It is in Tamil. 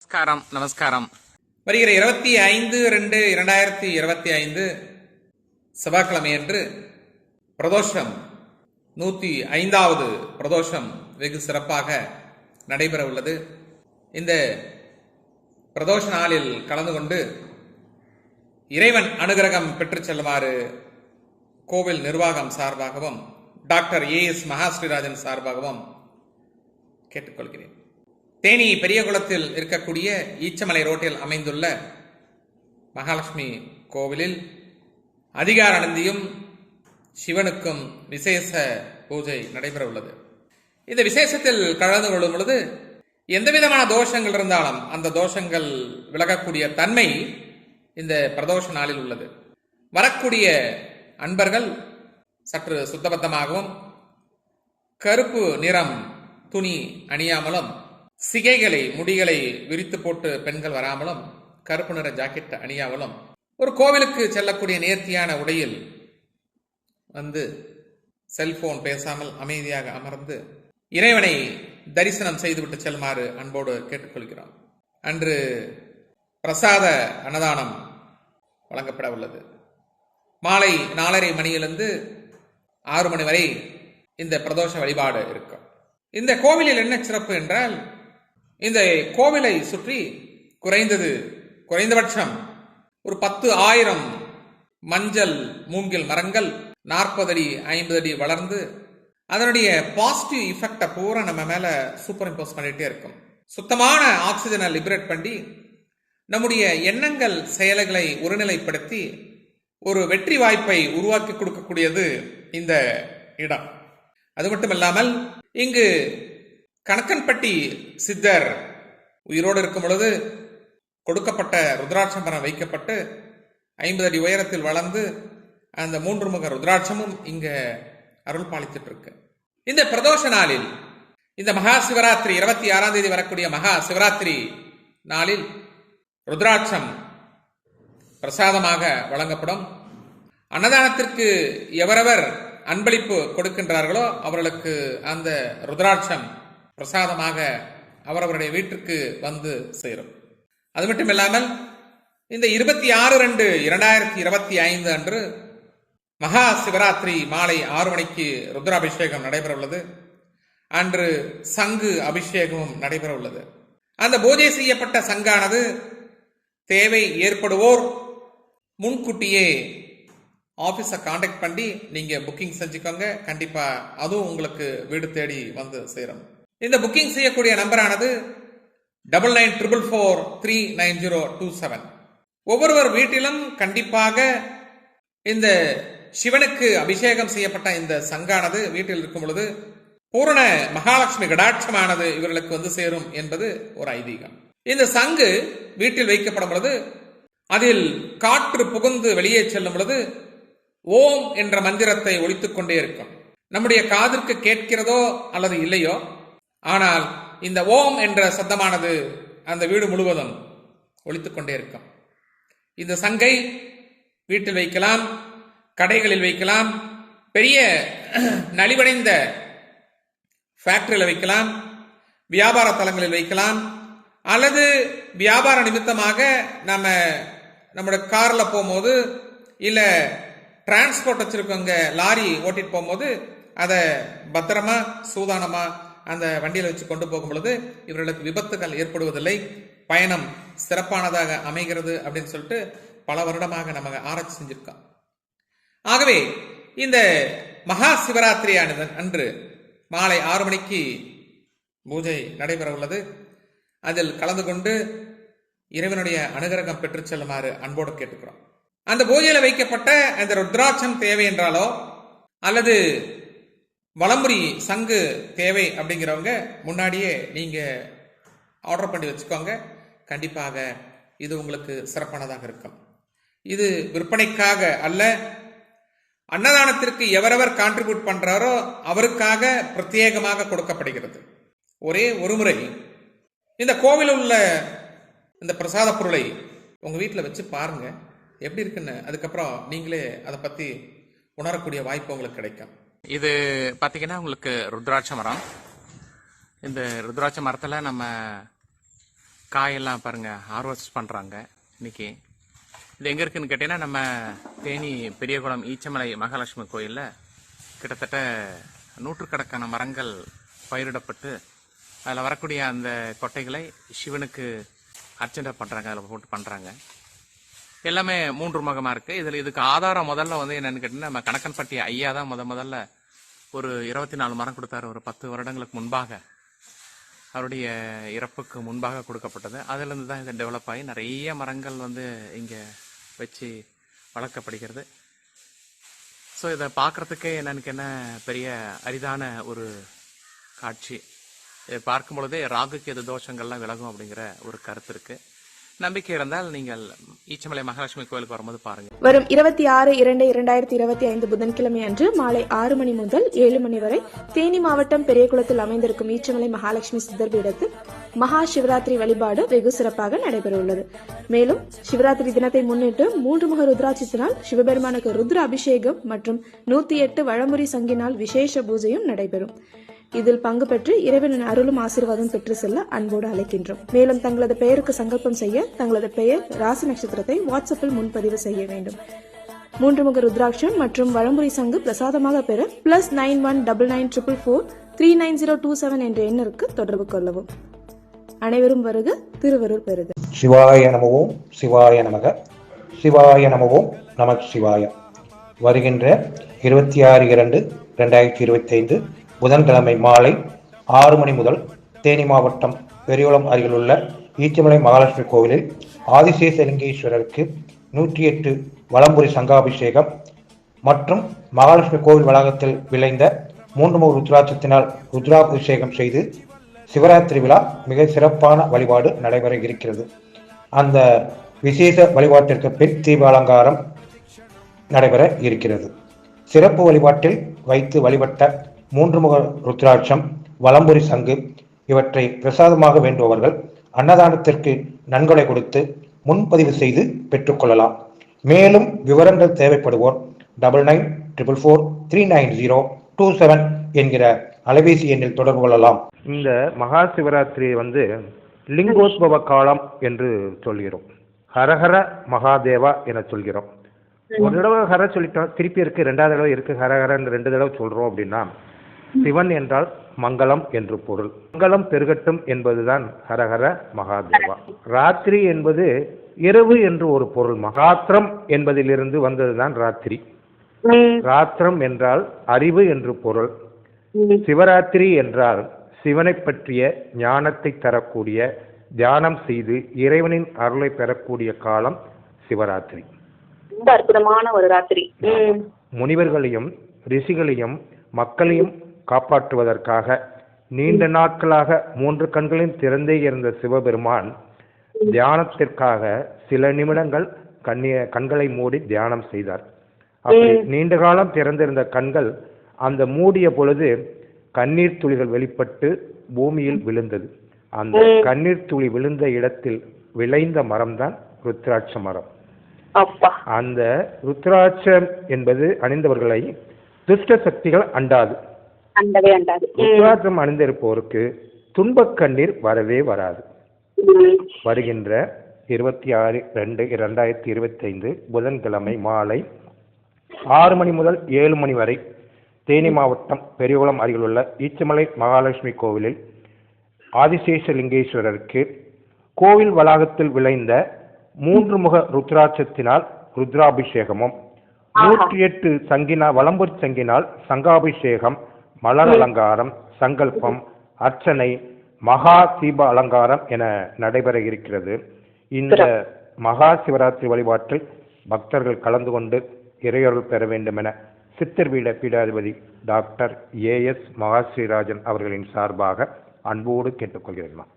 நமஸ்காரம் நமஸ்காரம் வருகிற இருபத்தி ஐந்து ரெண்டு இரண்டாயிரத்தி இருபத்தி ஐந்து செவ்வாய்க்கிழமையன்று பிரதோஷம் நூற்றி ஐந்தாவது பிரதோஷம் வெகு சிறப்பாக நடைபெற உள்ளது. இந்த பிரதோஷ நாளில் கலந்து கொண்டு இறைவன் அனுகிரகம் பெற்றுச் செல்லுமாறு கோவில் நிர்வாகம் சார்பாகவும் டாக்டர் ஏ எஸ் மகாஸ்ரீராஜன் சார்பாகவும் கேட்டுக்கொள்கிறேன். தேனி பெரியகுளத்தில் இருக்கக்கூடிய ஈச்சமலை ரோட்டில் அமைந்துள்ள மகாலட்சுமி கோவிலில் அதிகார நந்தியும் சிவனுக்கும் விசேஷ பூஜை நடைபெற உள்ளது. இந்த விசேஷத்தில் கலந்து கொள்ளும் பொழுது எந்த விதமான தோஷங்கள் இருந்தாலும் அந்த தோஷங்கள் விலகக்கூடிய தன்மை இந்த பிரதோஷ நாளில் உள்ளது. வரக்கூடிய அன்பர்கள் சற்று சுத்தபத்தமாகவும் கருப்பு நிறம் துணி அணியாமலும் சிகைகளை முடிகளை விரித்து போட்டு பெண்கள் வராமலும் கருப்பு நிற ஜாக்கெட் அணியாமலும் ஒரு கோவிலுக்கு செல்லக்கூடிய நேர்த்தியான உடையில் வந்து செல்போன் பேசாமல் அமைதியாக அமர்ந்து இறைவனை தரிசனம் செய்துவிட்டு செல்லுமாறு அன்போடு கேட்டுக்கொள்கிறோம். அன்று பிரசாத அன்னதானம் வழங்கப்பட உள்ளது. மாலை நாலரை மணியிலிருந்து ஆறு மணி வரை இந்த பிரதோஷ வழிபாடு இருக்கும். இந்த கோவிலில் என்ன சிறப்பு என்றால் இந்த கோவிலை சுற்றி குறைந்தது குறைந்தபட்சம் ஒரு பத்து ஆயிரம் மஞ்சள் மூங்கில் மரங்கள் நாற்பது அடி ஐம்பது அடி வளர்ந்து அதனுடைய பாசிட்டிவ் இஃபெக்டை பூரா நம்ம மேலே சூப்பர் இம்போஸ் பண்ணிகிட்டே இருக்கும். சுத்தமான ஆக்சிஜனை லிபரேட் பண்ணி நம்முடைய எண்ணங்கள் செயல்களை ஒருநிலைப்படுத்தி ஒரு வெற்றி வாய்ப்பை உருவாக்கி கொடுக்கக்கூடியது இந்த இடம். அது மட்டும் இல்லாமல் இங்கு கணக்கன்பட்டி சித்தர் உயிரோடு இருக்கும் பொழுது கொடுக்கப்பட்ட ருத்ராட்ச மரம் வைக்கப்பட்டு ஐம்பது அடி உயரத்தில் வளர்ந்து அந்த மூன்று முக ருத்ராட்சமும் இங்க அருள் பாலித்துட்டு இருக்கு. இந்த பிரதோஷ நாளில் இந்த மகா சிவராத்திரி இருபத்தி ஆறாம் தேதி வரக்கூடிய மகா சிவராத்திரி நாளில் ருத்ராட்சம் பிரசாதமாக வழங்கப்படும். அன்னதானத்திற்கு எவரவர் அன்பளிப்பு கொடுக்கின்றார்களோ அவர்களுக்கு அந்த ருத்ராட்சம் பிரசாதமாக அவரவருடைய வீட்டிற்கு வந்து சேரும். அது மட்டும் இல்லாமல் இந்த இருபத்தி ஆறு ரெண்டு இரண்டாயிரத்தி இருபத்தி ஐந்து அன்று மகா சிவராத்திரி மாலை ஆறு மணிக்கு ருத்ராபிஷேகம் நடைபெற உள்ளது அன்று சங்கு அபிஷேகமும் நடைபெற உள்ளது அந்த பூஜை செய்யப்பட்ட சங்கானது தேவை ஏற்படுவோர் முன்கூட்டியே ஆஃபீஸை காண்டாக்ட் பண்ணி நீங்கள் புக்கிங் செஞ்சுக்கோங்க. கண்டிப்பாக அதுவும் உங்களுக்கு வீடு தேடி வந்து சேரணும் இந்த புக்கிங் செய்யக்கூடிய நம்பரானது double nine triple four three nine zero two seven ஒவ்வொருவர் வீட்டிலும் கண்டிப்பாக இந்த சிவனுக்கு அபிஷேகம் செய்யப்பட்ட இந்த சங்கானது வீட்டில் இருக்கும் பொழுது பூரண மகாலட்சுமி கடாட்சமானது இவர்களுக்கு வந்து சேரும் என்பது ஒரு ஐதீகம். இந்த சங்கு வீட்டில் வைக்கப்படும் பொழுது அதில் காற்று புகுந்து வெளியே செல்லும் பொழுது ஓம் என்ற மந்திரத்தை ஒழித்துக் கொண்டே இருக்கும். நம்முடைய காதிற்கு கேட்கிறதோ அல்லது இல்லையோ ஆனால் இந்த ஓம் என்ற சத்தமானது அந்த வீடு முழுவதும் ஒழித்துக்கொண்டே இருக்கும். இந்த சங்கை வீட்டில் வைக்கலாம் கடைகளில் வைக்கலாம் பெரிய நலிவடைந்த ஃபேக்டரியில் வைக்கலாம் வியாபார தலங்களில் வைக்கலாம் அல்லது வியாபார நிமித்தமாக நம்ம நம்மளோட காரில் போகும்போது இல்லை டிரான்ஸ்போர்ட் வச்சுருக்கவங்க லாரி ஓட்டிட்டு போகும்போது அதை பத்திரமா சூதானமாக அந்த வண்டியில் வச்சு கொண்டு போகும் பொழுது இவர்களுக்கு விபத்துகள் ஏற்படுவதில்லை. பயணம் சிறப்பானதாக அமைகிறது அப்படின்னு சொல்லிட்டு பல வருடமாக நம்ம ஆராய்ச்சி செஞ்சிருக்கோம். ஆகவே இந்த மகா சிவராத்திரி அன்று மாலை ஆறு மணிக்கு பூஜை நடைபெற உள்ளது. அதில் கலந்து கொண்டு இறைவனுடைய அனுகிரகம் பெற்றுச் செல்லுமாறு அன்போடு கேட்டுக்கிறோம். அந்த பூஜையில் வைக்கப்பட்ட அந்த ருத்ராட்சம் தேவை என்றாலோ அல்லது வலம்புரி சங்கு தேவை அப்படிங்கிறவங்க முன்னாடியே நீங்கள் ஆர்டர் பண்ணி வச்சுக்கோங்க. கண்டிப்பாக இது உங்களுக்கு சிறப்பானதாக இருக்கும். இது விற்பனைக்காக அல்ல அன்னதானத்திற்கு எவரவர் கான்ட்ரிபியூட் பண்றாரோ அவருக்காக பிரத்யேகமாக கொடுக்கப்படுகிறது. ஒரே ஒரு முறை இந்த கோவில் உள்ள இந்த பிரசாத பொருளை உங்கள் வீட்டில் வச்சு பாருங்கள் எப்படி இருக்குன்னு அதுக்கப்புறம் நீங்களே அதை பற்றி உணரக்கூடிய வாய்ப்பு உங்களுக்கு கிடைக்கும். இது பார்த்தீங்கன்னா உங்களுக்கு ருத்ராட்ச மரம். இந்த ருத்ராட்ச மரத்தில் நம்ம காயெல்லாம் பாருங்க ஹார்வெஸ்ட் பண்ணுறாங்க இன்னைக்கு. இது எங்கே இருக்குன்னு கேட்டிங்கன்னா நம்ம தேனி பெரியகுளம் ஈச்சமலை மகாலட்சுமி கோயிலில் கிட்டத்தட்ட நூற்றுக்கணக்கான மரங்கள் பயிரிடப்பட்டு அதில் வரக்கூடிய அந்த கொட்டைகளை சிவனுக்கு அர்ச்சனை பண்ணுறாங்க அதில் போட்டு பண்ணுறாங்க எல்லாமே மூன்று முகமாக இருக்குது இதில் இதுக்கு ஆதாரம் முதல்ல வந்து என்னென்னு கேட்டிங்கன்னா நம்ம கணக்கன்பட்டி ஐயா தான் முத முதல்ல ஒரு இருபத்தி நாலு மரம் கொடுத்தாரு. ஒரு பத்து வருடங்களுக்கு முன்பாக அவருடைய இறப்புக்கு முன்பாக கொடுக்கப்பட்டது. அதிலிருந்து தான் இது டெவலப் ஆகி நிறைய மரங்கள் வந்து இங்கே வச்சு வளர்க்கப்படுகிறது. ஸோ இதை பார்க்கறதுக்கே எனக்கு என்ன பெரிய அரிதான ஒரு காட்சி. இதை பார்க்கும் பொழுதே ராகுக்கு எது தோஷங்கள்லாம் விலகும் அப்படிங்கிற ஒரு கருத்து இருக்குது நம்பிக்கை இருந்தால் நீங்கள் ஈச்சமலை மகாலட்சுமி கோயிலுக்கு வரும்போது பாருங்க. வரும் இருபத்தி ஆறு இரண்டு இரண்டாயிரத்தி இருபத்தி ஐந்து புதன்கிழமை அன்று மாலை ஆறு மணி முதல் ஏழு மணி வரை தேனி மாவட்டம் பெரியகுளத்தில் அமைந்திருக்கும் ஈச்சமலை மகாலட்சுமி சித்தர் பீடத்தில் மகா சிவராத்திரி வழிபாடு வெகு சிறப்பாக நடைபெறவுள்ளது. மேலும் சிவராத்திரி தினத்தை முன்னிட்டு மூன்று முக ருத்ராட்சத்தினால் சிவபெருமானுக்கு ருத்ர அபிஷேகம் மற்றும் நூத்தி எட்டு வழமுறை சங்கினால் விசேஷ பூஜையும் நடைபெறும். இதில் பங்கு பெற்று இறைவனின் அருளும் ஆசீர்வாதம் பெற்று செல்ல அன்போடு அழைக்கின்றோம். மேலும் தங்களது பெயருக்கு சங்கல்பம் செய்ய தங்களது பெயர் ராசி நட்சத்திரத்தை வாட்ஸ்அப்பில் முன்பதிவு செய்ய வேண்டும். மூன்று முக ருத்ராட்சம் மற்றும் வழமுறை சங்கு பிரசாதமாக பெற plus nine one double nine triple four three nine zero two seven என்ற எண்ணிற்கு தொடர்பு கொள்ளவும். அனைவரும் வருக திருவருள் பெறுக. சிவாய நமவோம் சிவாய நமக சிவாய நமவோம் நமக் சிவாய. வருகின்ற இருபத்தி ஆறு இரண்டு ரெண்டாயிரத்தி இருபத்தைந்து புதன்கிழமை மாலை ஆறு மணி முதல் தேனி மாவட்டம் பெரியோளம் அருகிலுள்ள ஈச்சமலை மகாலட்சுமி கோவிலில் ஆதிசேஷலிங்கேஸ்வரருக்கு நூற்றி எட்டு வலம்புரி சங்காபிஷேகம் மற்றும் மகாலட்சுமி கோவில் வளாகத்தில் விளைந்த மூன்று முக ருத்ராட்சத்தினால் ருத்ராபிஷேகம் செய்து சிவராத்திரி விழா மிக சிறப்பான வழிபாடு நடைபெற இருக்கிறது. அந்த விசேஷ வழிபாட்டிற்கு பின் தீப அலங்காரம் நடைபெற இருக்கிறது. சிறப்பு வழிபாட்டில் வைத்து வழிபட்ட மூன்று முக ருத்ராட்சம் வலம்புரி சங்கு இவற்றை பிரசாதமாக வேண்டுபவர்கள் அன்னதானத்திற்கு நன்கொடை கொடுத்து முன்பதிவு செய்து பெற்றுக்கொள்ளலாம். மேலும் விவரங்கள் தேவைப்படுவோர் double nine triple four three nine zero two seven என்கிற அலைபேசி எண்ணில் தொடர்பு கொள்ளலாம். இந்த மகா சிவராத்திரி வந்து லிங்கோத்பவ காலம் என்று சொல்கிறோம். ஹரஹர மகாதேவா என சொல்கிறோம். ஒரு தடவை ஹர சொல்லிட்டோம் திருப்பி இருக்கு ரெண்டாவது தடவை இருக்கு ஹரஹரன்னு ரெண்டு தடவை சொல்றோம் அப்படின்னா சிவன் என்றால் மங்களம் என்று பொருள். மங்களம் பெருகட்டும் என்பதுதான் ஹரஹர மகாதேவா. ராத்திரி என்பது இரவு என்று ஒரு பொருள் மகாத்திரம் என்பதிலிருந்து வந்ததுதான் ராத்திரி. ராத்திரம் என்றால் அறிவு என்று பொருள். சிவராத்திரி என்றால் சிவனை பற்றிய ஞானத்தை தரக்கூடிய தியானம் செய்து இறைவனின் அருளை பெறக்கூடிய காலம் சிவராத்திரி. அற்புதமான ஒரு ராத்திரி. முனிவர்களையும் ரிஷிகளையும் மக்களையும் காப்பாற்றுவதற்காக நீண்ட நாட்களாக மூன்று கண்களையும் திறந்தே இருந்த சிவபெருமான் தியானத்திற்காக சில நிமிடங்கள் கண்ணிய கண்களை மூடி தியானம் செய்தார். அப்படி நீண்ட காலம் திறந்திருந்த கண்கள் அந்த மூடிய பொழுது கண்ணீர் துளிகள் வெளிப்பட்டு பூமியில் விழுந்தது. அந்த கண்ணீர் துளி விழுந்த இடத்தில் விளைந்த மரம்தான் ருத்ராட்ச மரம். அந்த ருத்ராட்சம் என்பது அணிந்தவர்களை துஷ்ட சக்திகள் அண்டாது. அண்டவே அண்டாது. ம். ருத்ராட்சம் அணிந்திருப்போருக்கு துன்பக் கண்ணீர் வரவே வராது. வருகின்ற இருபத்தி ஆறு ரெண்டு இரண்டாயிரத்தி இருபத்தைந்து புதன்கிழமை மாலை ஆறு மணி முதல் ஏழு மணி வரை தேனி மாவட்டம் பெரியகுளம் அருகிலுள்ள ஈச்சமலை மகாலட்சுமி கோவிலில் ஆதிசேஷலிங்கேஸ்வரருக்கு கோவில் வளாகத்தில் விளைந்த மூன்று முக ருத்ராட்சத்தினால் ருத்ராபிஷேகமும் நூற்றி எட்டு சங்கினா வலம்புரி சங்கினால் சங்காபிஷேகம் மலர் அலங்காரம் சங்கல்பம் அர்ச்சனை மகா தீப அலங்காரம் என நடைபெற இருக்கிறது. இந்த மகா சிவராத்திரி வழிபாட்டில் பக்தர்கள் கலந்து கொண்டு இறையருள் பெற வேண்டும் என சித்தர் பீட பீடாதிபதி டாக்டர் ஏ எஸ் மகாஸ்ரீராஜன் அவர்களின் சார்பாக அன்போடு கேட்டுக்கொள்கிறேன்.